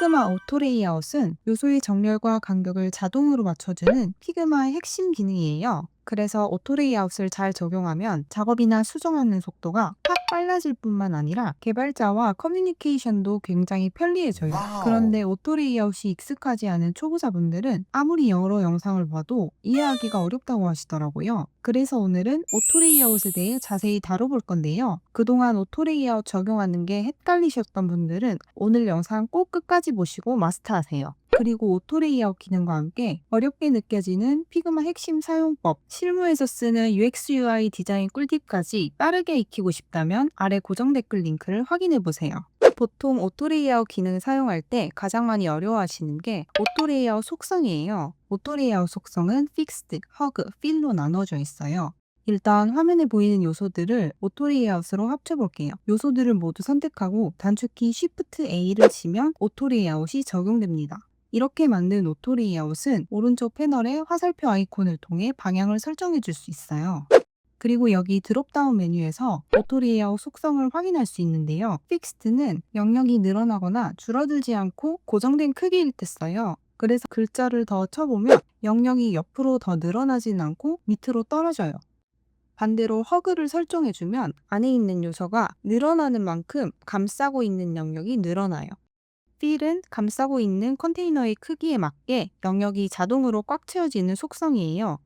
피그마 오토 레이아웃은 요소의 정렬과 간격을 자동으로 맞춰주는 피그마의 핵심 기능이에요. 그래서 오토 레이아웃을 잘 적용하면 작업이나 수정하는 속도가 확 빨라질 뿐만 아니라 개발자와 커뮤니케이션도 굉장히 편리해져요. 와우. 그런데 오토 레이아웃이 익숙하지 않은 초보자분들은 아무리 여러 영상을 봐도 이해하기가 어렵다고 하시더라고요. 그래서 오늘은 오토 레이아웃에 대해 자세히 다뤄볼 건데요. 그동안 오토 레이아웃 적용하는 게 헷갈리셨던 분들은 오늘 영상 꼭 끝까지 보시고 마스터하세요. 그리고 오토 레이아웃 기능과 함께 어렵게 느껴지는 피그마 핵심 사용법, 실무에서 쓰는 UX UI 디자인 꿀팁까지 빠르게 익히고 싶다면 아래 고정 댓글 링크를 확인해 보세요. 보통 오토 레이아웃 기능을 사용할 때 가장 많이 어려워하시는 게 오토 레이아웃 속성이에요. 오토 레이아웃 속성은 픽스드, 허그, 필로 나눠져 있어요. 일단 화면에 보이는 요소들을 오토 레이아웃으로 합쳐 볼게요. 요소들을 모두 선택하고 단축키 Shift A를 치면 오토 레이아웃이 적용됩니다. 이렇게 만든 오토 레이아웃은 오른쪽 패널의 화살표 아이콘을 통해 방향을 설정해 줄 수 있어요. 그리고 여기 드롭다운 메뉴에서 오토 레이아웃 속성을 확인할 수 있는데요. 픽스트는 영역이 늘어나거나 줄어들지 않고 고정된 크기일 때 써요. 그래서 글자를 더 쳐보면 영역이 옆으로 더 늘어나진 않고 밑으로 떨어져요. 반대로 허그를 설정해주면 안에 있는 요소가 늘어나는 만큼 감싸고 있는 영역이 늘어나요. 필은 감싸고 있는 컨테이너의 크기에 맞게 영역이 자동으로 꽉 채워지는 속성이에요.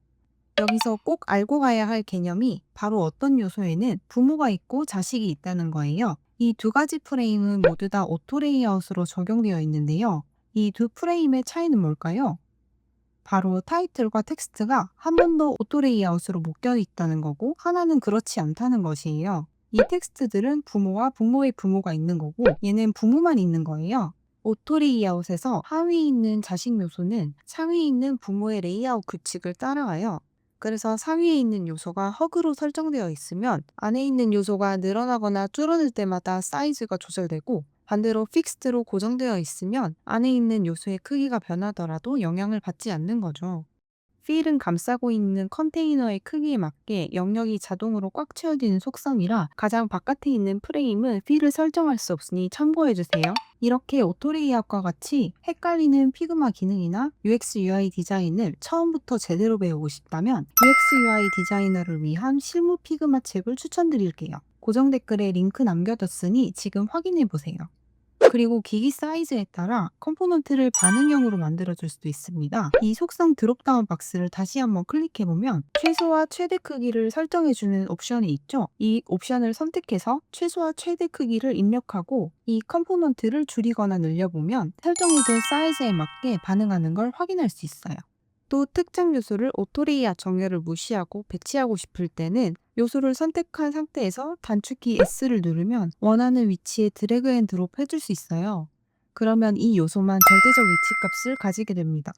여기서 꼭 알고 가야 할 개념이 바로 어떤 요소에는 부모가 있고 자식이 있다는 거예요. 이 두 가지 프레임은 모두 다 오토 레이아웃으로 적용되어 있는데요. 이 두 프레임의 차이는 뭘까요? 바로 타이틀과 텍스트가 한 번도 오토 레이아웃으로 묶여 있다는 거고 하나는 그렇지 않다는 것이에요. 이 텍스트들은 부모와 부모의 부모가 있는 거고 얘는 부모만 있는 거예요. 오토 레이아웃에서 하위에 있는 자식 요소는 상위에 있는 부모의 레이아웃 규칙을 따라가요. 그래서 상위에 있는 요소가 허그로 설정되어 있으면 안에 있는 요소가 늘어나거나 줄어들 때마다 사이즈가 조절되고 반대로 픽스드로 고정되어 있으면 안에 있는 요소의 크기가 변하더라도 영향을 받지 않는 거죠. 필은 감싸고 있는 컨테이너의 크기에 맞게 영역이 자동으로 꽉 채워지는 속성이라 가장 바깥에 있는 프레임은 필을 설정할 수 없으니 참고해주세요. 이렇게 오토레이아웃과 같이 헷갈리는 피그마 기능이나 UX UI 디자인을 처음부터 제대로 배우고 싶다면 UX UI 디자이너를 위한 실무 피그마 책을 추천드릴게요. 고정 댓글에 링크 남겨뒀으니 지금 확인해보세요. 그리고 기기 사이즈에 따라 컴포넌트를 반응형으로 만들어줄 수도 있습니다. 이 속성 드롭다운 박스를 다시 한번 클릭해보면 최소와 최대 크기를 설정해주는 옵션이 있죠. 이 옵션을 선택해서 최소와 최대 크기를 입력하고 이 컴포넌트를 줄이거나 늘려보면 설정해둔 사이즈에 맞게 반응하는 걸 확인할 수 있어요. 또 특정 요소를 오토레이아 정렬을 무시하고 배치하고 싶을 때는 요소를 선택한 상태에서 단축키 S를 누르면 원하는 위치에 드래그 앤 드롭 해줄 수 있어요. 그러면 이 요소만 절대적 위치 값을 가지게 됩니다.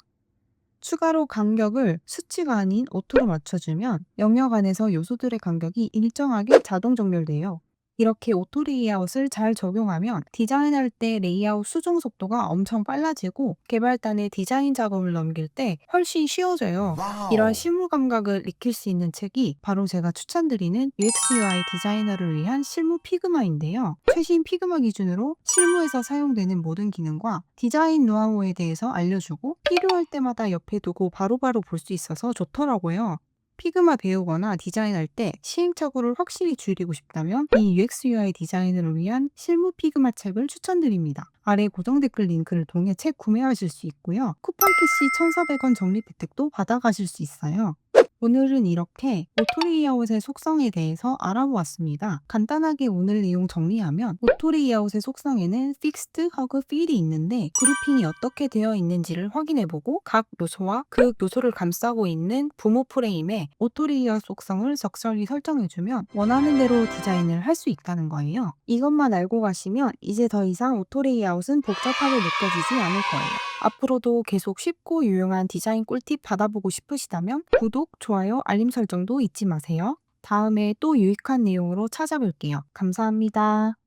추가로 간격을 수치가 아닌 오토로 맞춰주면 영역 안에서 요소들의 간격이 일정하게 자동 정렬돼요. 이렇게 오토 레이아웃을 잘 적용하면 디자인할 때 레이아웃 수정 속도가 엄청 빨라지고 개발단의 디자인 작업을 넘길 때 훨씬 쉬워져요. 와우. 이런 실무 감각을 익힐 수 있는 책이 바로 제가 추천드리는 UX UI 디자이너를 위한 실무 피그마인데요. 최신 피그마 기준으로 실무에서 사용되는 모든 기능과 디자인 노하우에 대해서 알려주고 필요할 때마다 옆에 두고 바로바로 볼 수 있어서 좋더라고요. 피그마 배우거나 디자인할 때 시행착오를 확실히 줄이고 싶다면 이 UX UI 디자이너를 위한 실무 피그마 책을 추천드립니다. 아래 고정 댓글 링크를 통해 책 구매하실 수 있고요. 쿠팡 캐시 1,400원 적립 혜택도 받아가실 수 있어요. 오늘은 이렇게 오토레이아웃의 속성에 대해서 알아보았습니다. 간단하게 오늘 내용 정리하면 오토레이아웃의 속성에는 픽스트, 허그, 필이 있는데 그룹핑이 어떻게 되어 있는지를 확인해보고 각 요소와 그 요소를 감싸고 있는 부모 프레임에 오토레이아웃 속성을 적절히 설정해주면 원하는 대로 디자인을 할 수 있다는 거예요. 이것만 알고 가시면 이제 더 이상 오토레이아웃은 복잡하게 느껴지지 않을 거예요. 앞으로도 계속 쉽고 유용한 디자인 꿀팁 받아보고 싶으시다면 구독, 좋아요, 알림 설정도 잊지 마세요. 다음에 또 유익한 내용으로 찾아뵐게요. 감사합니다.